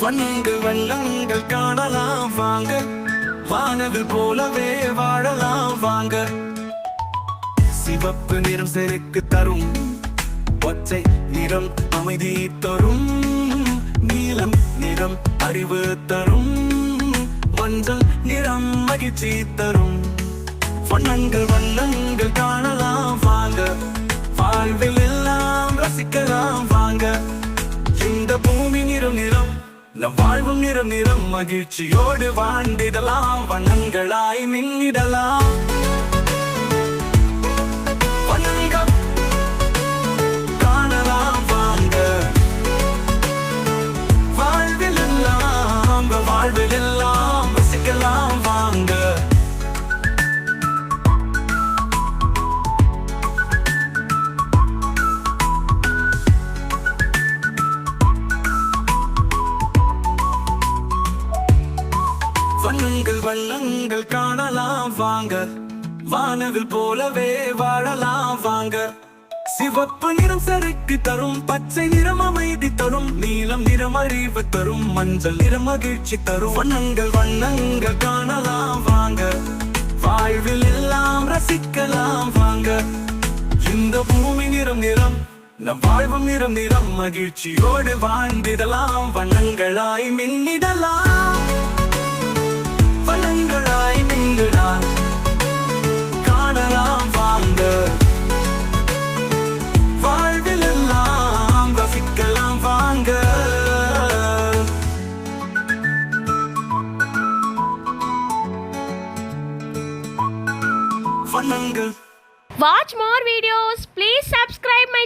வந்து வண்ணங்கள் காணலாம் வாங்க. வானவில் போலவே வாழலாம் வாங்க. சிவப்பு நிறம் செருக்கு தரும். பச்சை நிறம் அமைதி தரும். நீலம் நிறம் அறிவு தரும். மஞ்சள் நிறம் மகிழ்ச்சி தரும். வண்ணங்கள் வண்ணங்கள் காணலாம் வாங்க. வாழ்வில் வாழ்வும் நிறம் நிறம் மகிழ்ச்சியோடு வாழ்ந்திடலாம் வண்ணங்களாய் நின்றிடலாம் வண்ணங்கள் வண்ணங்கள் காணலாம் வாங்க. வானவில் போலவே வாழலாம் வாங்க. சிவப்பு நிறம் சறுக்கு தரும் பச்சை நிறம் அமைதி தரும் நீலம் நிறம் அறிவு தரும் மஞ்சள் நிறம் மகிழ்ச்சி தரும். வண்ணங்கள் வண்ணங்கள் காணலாம் வாங்க. வாழ்வில் எல்லாம் ரசிக்கலாம் வாங்க. இந்த பூமி நிறம் நிறம் நம் வாழ்வும் நிறம் நிறம் மகிழ்ச்சியோடு வாழ்ந்திடலாம். வண்ணங்களாய் மின்னிடலாம். வண்ணங்கள் Watch more videos. Please subscribe my